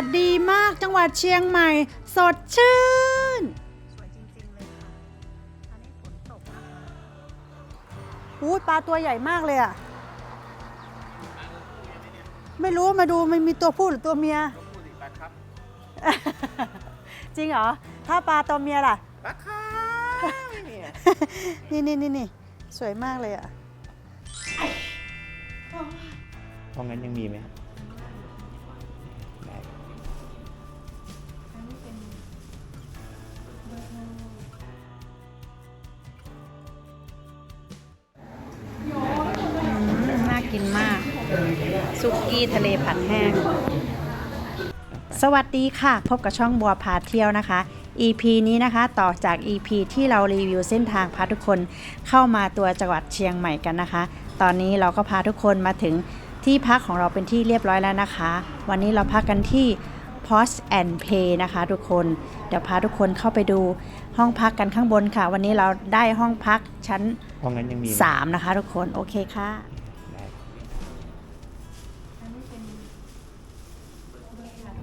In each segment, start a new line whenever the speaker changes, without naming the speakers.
ศดีมากจังหวัดเชียงใหม่ สดชื่น
สวยจริงๆเลยค่ะอันนี้ฝนตกนะคะ
อู้ปลาตัวใหญ่มากเลยอะ ไม่รู้มาดูมันมีตัวผู้หรือตัวเมีย
พูดสิปลาครับ
จริงเหรอ ถ้าปลาตัวเมียล่ะ
ปลาครับเนี่ย
นี่นี่นี่นี่สวยมากเลยอะ
เพราะงั้นยังมีไหมครับ
กี้ทะเลผัดแห้ง สวัสดีค่ะ พบกับช่องบัวพาเที่ยวนะคะ EP นี้นะคะต่อจาก EP ที่เรารีวิวเส้นทางพาทุกคนเข้ามาตัวจังหวัดเชียงใหม่กันนะคะ ตอนนี้เราก็พาทุกคนมาถึงที่พักของเราเป็นที่เรียบร้อยแล้วนะคะ วันนี้เราพักกันที่ Post and Pay นะคะทุกคน เดี๋ยวพาทุกคนเข้าไปดูห้องพักกันข้างบนค่ะ วันนี้เราได้ห้องพักชั้น
เพราะงั้นยังมีไหม
3นะคะทุกคน โอเคค่ะ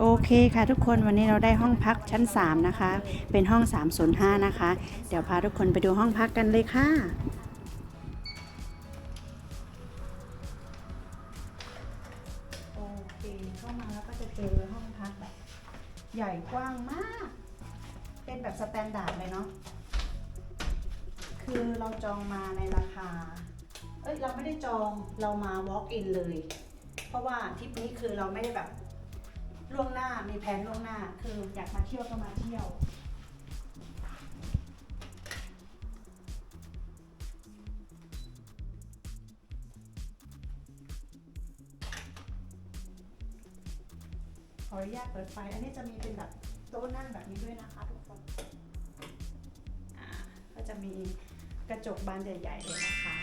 โอเคค่ะทุกคนวันนี้เราได้ห้องพักชั้น 3 นะคะ เป็นห้อง 305 นะคะ เดี๋ยวพาทุกคนไปดูห้องพักกันเลยค่ะ โอเคเข้ามาแล้วก็จะเจอห้องพักแบบใหญ่กว้างมาก เป็นแบบสแตนดาร์ดเลยเนาะคือเราจองมาในราคา เอ้ยเราไม่ได้จองเรามา walk in เลย เพราะว่าทริปนี้คือเราไม่ได้แบบ ล่วงหน้ามีแผนล่วงหน้า คืออยากมาเที่ยวก็มาเที่ยว ขออนุญาตเปิดไฟ อันนี้จะมีเป็นแบบโต๊ะนั่งแบบนี้ด้วยนะคะทุกคนก็จะมีกระจกบานใหญ่ๆเลยนะคะ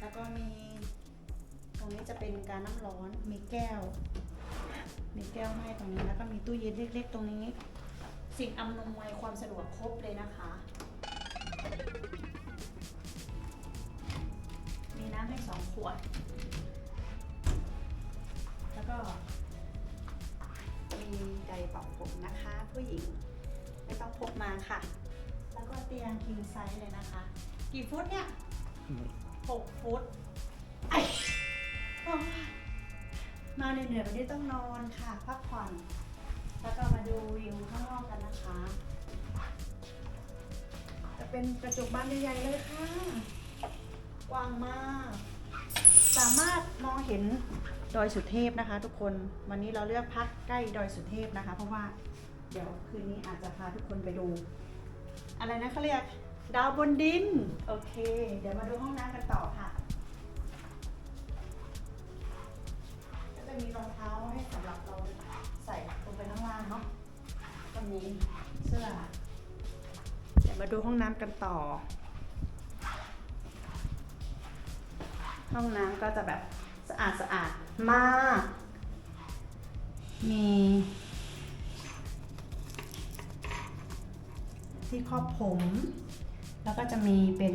แล้วก็มี ตรงนี้จะเป็นการน้ำร้อน มีแก้ว มีแก้วให้ตรงนี้แล้วก็มีตู้เย็นเล็ก ๆ ตรงนี้ สิ่งอำนวยความสะดวกครบเลยนะคะ มีน้ำให้สองขวด แล้วก็ มีไดร์เป่าผมนะคะ ผู้หญิงไม่ต้องพกมาค่ะ แล้วก็เตียง king size เลยนะคะ กี่ฟุตเนี่ยหกฟุตไอ้โอ้ย มาเหนื่อยๆวันนี้ต้องนอนค่ะพักผ่อน แล้วก็มาดูวิวข้างนอกกันนะคะ จะเป็นกระจกบานใหญ่ๆเลยค่ะกว้างมาก สามารถมองเห็นดอยสุเทพนะคะ ทุกคนวันนี้เราเลือกพักใกล้ดอยสุเทพนะคะ เพราะว่าเดี๋ยวคืนนี้อาจจะพาทุกคนไปดู อะไรนะเขาเรียกดาวบนดิน โอเค เดี๋ยวมาดูห้องน้ำกันต่อค่ะ จะมีรองเท้าให้สำหรับเราใส่ลงไปข้างล่างเนาะก็มีเสื้อเดี๋ยวมาดูห้องน้ำกันต่อ ห้องน้ำก็จะแบบสะอาดสะอาดมาก มีที่ครอบผม แล้วก็จะมีเป็น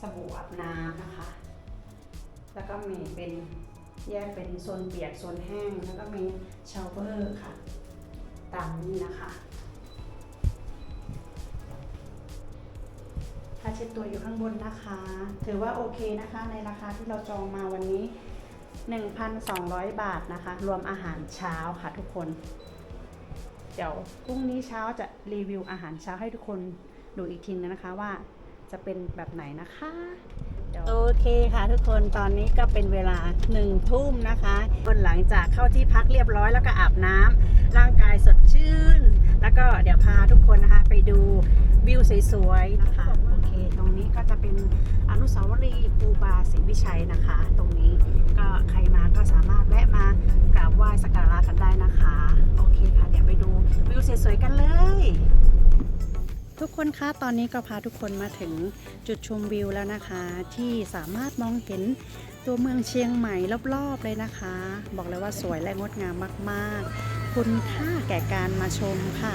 สบู่อาบน้ำนะคะ แล้วก็มีเป็นแยกเป็นโซนเปียกโซนแห้ง แล้วก็มีชาวเวอร์ค่ะ ตามนี้นะคะค่าเช็ดตัวอยู่ข้างบนนะคะ ถือว่าโอเคนะคะในราคาที่เราจองมาวันนี้ 1,200 บาทนะคะ รวมอาหารเช้าค่ะทุกคน เดี๋ยวพรุ่งนี้เช้าจะรีวิวอาหารเช้าให้ทุกคนดูอีกทีนะคะว่าจะเป็นแบบไหนนะคะ โอเคค่ะทุกคนตอนนี้ก็เป็นเวลาหนึ่งทุ่มนะคะคนหลังจากเข้าที่พักเรียบร้อยแล้วก็อาบน้ำร่างกายสดชื่น แล้วก็เดี๋ยวพาทุกคนนะคะ ไปดูวิวสวยๆนะคะโอเค ตรงนี้ก็จะเป็นอนุสาวรีย์ครูบาศรีวิชัยนะคะ ตรงนี้ก็ใครมาก็สามารถแวะมากราบไหว้สักการะกันได้นะคะ โอเคค่ะ เดี๋ยวไปดูวิวสวยๆกันเลย ทุกคนคะตอนนี้ก็พาทุกคนมาถึงจุดชมวิวแล้วนะคะ ที่สามารถมองเห็นตัวเมืองเชียงใหม่รอบๆเลยนะคะ บอกเลยว่าสวยและงดงามมากๆ คุณค่าแก่การมาชมค่ะ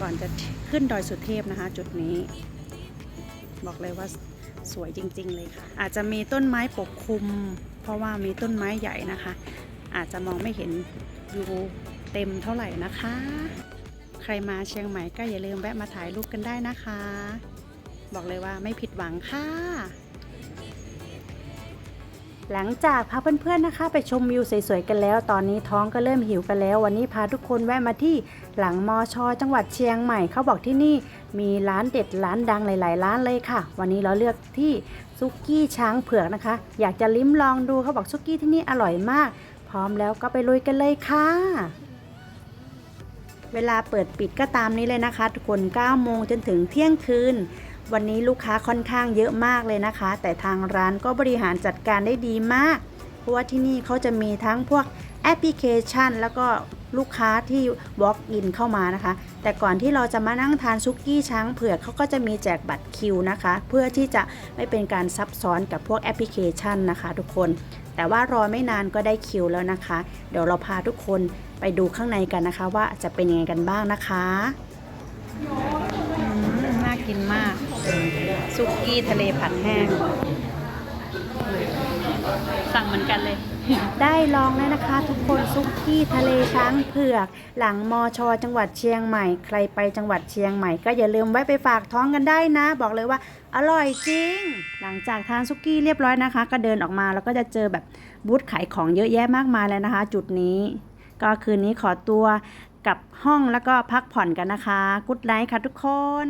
ก่อนจะขึ้นดอยสุเทพนะคะ จุดนี้ บอกเลยว่าสวยจริง ๆ เลยค่ะ อาจจะมีต้นไม้ปกคลุม เพราะว่ามีต้นไม้ใหญ่นะคะ อาจจะมองไม่เห็นวิวเต็มเท่าไหร่นะคะ ใครมาเชียงใหม่ก็อย่าลืมแวะมาถ่ายรูปกันได้นะคะ บอกเลยว่าไม่ผิดหวังค่ะ หลังจากพาเพื่อนๆนะคะ ไปชมวิวสวยๆกันแล้ว ตอนนี้ท้องก็เริ่มหิวกันแล้ว วันนี้พาทุกคนแวะมาที่หลังมอชอจังหวัดเชียงใหม่เขาบอกที่นี่มีร้านเด็ดร้านดังหลาย ๆ ร้านเลยค่ะ วันนี้เราเลือกที่ซุกี้ช้างเผือกนะคะ อยากจะลิ้มลองดูเขาบอกซุกี้ที่นี่อร่อยมาก พร้อมแล้วก็ไปลุยกันเลยค่ะ เวลาเปิดปิดก็ตามนี้เลยนะคะ ทุกคน 9 โมงจนถึงเที่ยงคืน วันนี้ลูกค้าค่อนข้างเยอะมากเลยนะคะ แต่ทางร้านก็บริหารจัดการได้ดีมาก เพราะว่าที่นี่เขาจะมีทั้งพวกแอปพลิเคชัน แล้วก็ลูกค้าที่ walk in เข้ามานะคะ แต่ก่อนที่เราจะมานั่งทานซุกี้ช้างเผือกเขาก็จะมีแจกบัตรคิวนะคะ เพื่อที่จะไม่เป็นการซับซ้อนกับพวกแอปพลิเคชันนะคะ ทุกคน แต่ว่ารอไม่นานก็ได้คิวแล้วนะคะ เดี๋ยวเราพาทุกคน ไปดูข้างในกันนะคะ ว่าจะเป็นยังไงกันบ้างนะคะอืมน่ากินมาก ซุกี้ทะเลผัดแห้ง สั่งเหมือนกันเลย ได้ลองแล้วนะคะ ทุกคนซุกี้ทะเลช้างเผือก หลังมอชอจังหวัดเชียงใหม่ ใครไปจังหวัดเชียงใหม่ ก็อย่าลืมแวะไปฝากท้องกันได้นะ บอกเลยว่า อร่อยจริง หลังจากทานซุกี้เรียบร้อยนะคะ ก็เดินออกมาแล้วก็จะเจอแบบบูธขายของเยอะแยะมากมายเลยนะคะ จุดนี้ ก็คืนนี้ขอตัวกลับห้องแล้วก็พักผ่อนกันนะคะกุ๊ดไลท์ค่ะทุกคน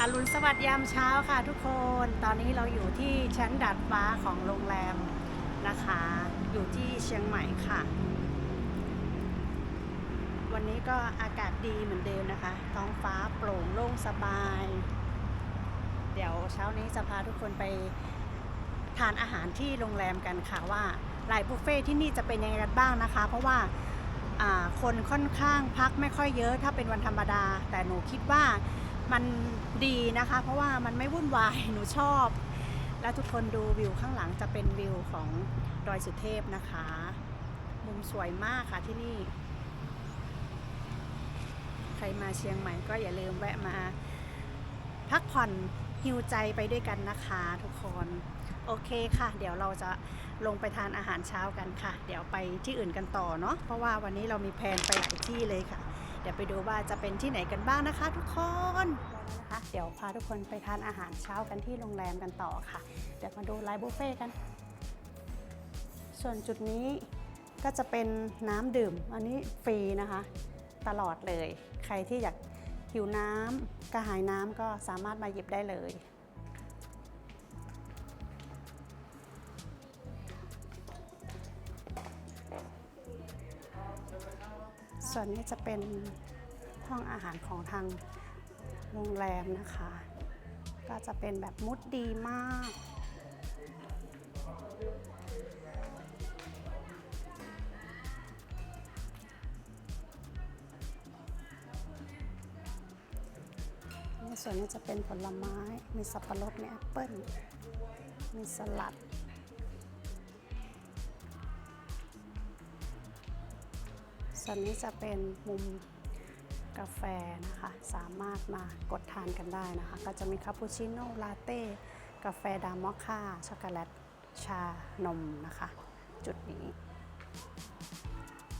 อรุณสวัสดิ์ยามเช้าค่ะทุกคน ตอนนี้เราอยู่ที่ชั้นดาดฟ้าของโรงแรมนะคะ อยู่ที่เชียงใหม่ค่ะ วันนี้ก็อากาศดีเหมือนเดิมนะคะ ท้องฟ้าโปร่งโล่งสบาย เดี๋ยวเช้านี้จะพาทุกคนไปทานอาหารที่โรงแรมกันค่ะว่า ลายบุฟเฟ่ที่นี่จะเป็นยังไงกันบ้างนะคะ เพราะว่าคนค่อนข้างพักไม่ค่อยเยอะถ้าเป็นวันธรรมดา แต่หนูคิดว่ามันดีนะคะ เพราะว่ามันไม่วุ่นวายหนูชอบ แล้วทุกคนดูวิวข้างหลังจะเป็นวิวของดอยสุเทพนะคะ มุมสวยมากค่ะที่นี่ ใครมาเชียงใหม่ก็อย่าลืมแวะมา พักผ่อนฮิวใจไปด้วยกันนะคะทุกคน โอเคค่ะ เดี๋ยวเราจะลงไปทานอาหารเช้ากันค่ะ เดี๋ยวไปที่อื่นกันต่อเนาะเพราะว่าวันนี้เรามีแพลนไปหลายที่เลยค่ะ เดี๋ยวไปดูว่าจะเป็นที่ไหนกันบ้างนะคะ ทุกคนนะคะเดี๋ยวพาทุกคนไปทานอาหารเช้ากันที่โรงแรมกันต่อค่ะ เดี๋ยวมาดูไลน์บุฟเฟ่กัน ส่วนจุดนี้ก็จะเป็นน้ำดื่ม อันนี้ฟรีนะคะ ตลอดเลย ใครที่อยากหิวน้ำกระหายน้ำก็สามารถมาหยิบได้เลย ส่วนนี้จะเป็นห้องอาหารของทางโรงแรมนะคะ ก็จะเป็นแบบมุดดีมาก ในส่วนนี้จะเป็นผลไม้ มีสับปะรด มีแอปเปิ้ล มีสลัด ส่วนนี้จะเป็นมุมกาแฟนะคะ สามารถมากดทานกันได้นะคะ ก็จะมีคาปูชิโน่ลาเต้กาแฟดำมอคค่าช็อกโกแลตชานมนะคะ จุดนี้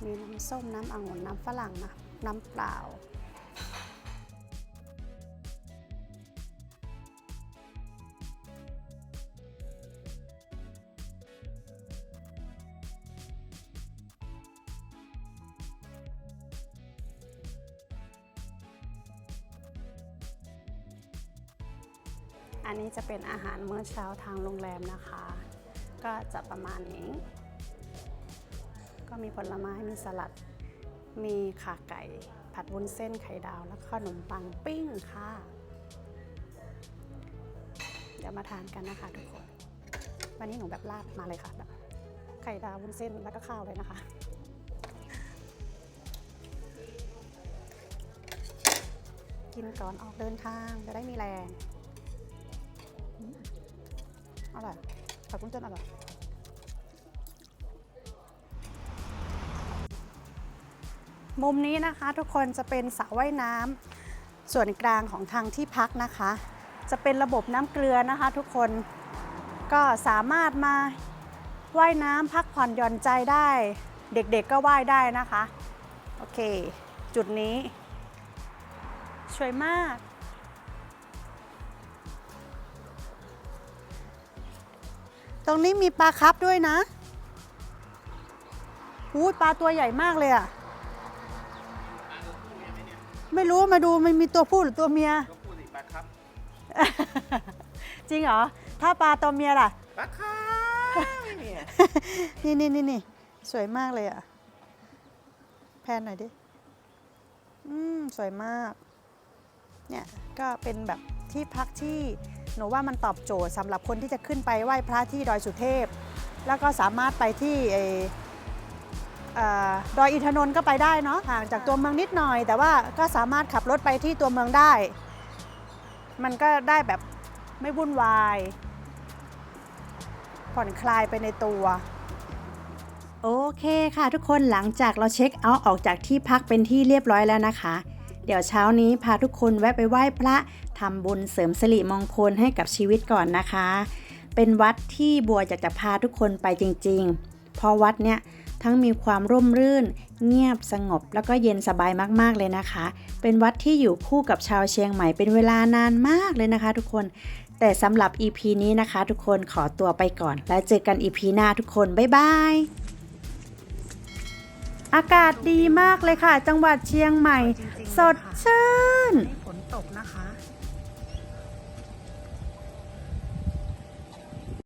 มีน้ำส้มน้ำองุ่นน้ำฝรั่งนะน้ำเปล่า อันนี้จะเป็นอาหารมื้อเช้าทางโรงแรมนะคะ ก็จะประมาณนี้ ก็มีผลไม้มีสลัด มีขาไก่ ผัดวุ้นเส้นไข่ดาว แล้วก็ขนมปังปิ้งค่ะ เดี๋ยวมาทานกันนะคะทุกคน วันนี้หนูแบบลาดมาเลยค่ะแบบไข่ดาววุ้นเส้นแล้วก็ข้าวเลยนะคะกินก่อนออกเดินทางจะได้มีแรง อร่อยผักกุ้งเต้นอร่อยมุมนี้นะคะทุกคนจะเป็นสระว่ายน้ำส่วนกลางของทางที่พักนะคะ จะเป็นระบบน้ำเกลือนะคะทุกคนก็สามารถมาว่ายน้ำพักผ่อนหย่อนใจได้ เด็กๆก็ว่ายได้นะคะ โอเค จุดนี้สวยมาก ตรงนี้มีปลาครับด้วยนะอู้ปลาตัวใหญ่มากเลยอะไม่รู้มาดูมันมีตัวผู้หรือตัวเมีย
ก็พูดสิปลาครับ
จริงเหรอ ถ้าปลาตัวเมียล่ะ
ปลาครับเนี่ย
นี่นี่นี่นี่สวยมากเลยอะแพนหน่อยดิ อืม สวยมาก เนี่ย ก็เป็นแบบ ที่พักที่หนูว่ามันตอบโจทย์สำหรับคนที่จะขึ้นไปไหว้พระที่ดอยสุเทพ แล้วก็สามารถไปที่เออดอยอินทนนท์ก็ไปได้เนาะห่างจากตัวเมืองนิดหน่อย แต่ว่าก็สามารถขับรถไปที่ตัวเมืองได้ มันก็ได้แบบไม่วุ่นวาย ผ่อนคลายไปในตัวโอเคค่ะทุกคนหลังจากเราเช็คเอาท์ออกจากที่พักเป็นที่เรียบร้อยแล้วนะคะ เดี๋ยวเช้านี้พาทุกคนแวะไปไหว้พระ ทำบุญเสริมสิริมงคลให้กับชีวิตก่อนนะคะ เป็นวัดที่บัวอยากจะพาทุกคนไปจริงๆ เพราะวัดเนี่ยทั้งมีความร่มรื่น เงียบสงบ แล้วก็เย็นสบายมากๆเลยนะคะ เป็นวัดที่อยู่คู่กับชาวเชียงใหม่เป็นเวลานานมากเลยนะคะ ทุกคน แต่สำหรับ EP นี้นะคะ ทุกคนขอตัวไปก่อน แล้วเจอกัน EP หน้าทุกคน บ๊ายบายอากาศดีมากเลยค่ะ จังหวัดเชียงใหม่ สดชื่
นฝนตกนะคะ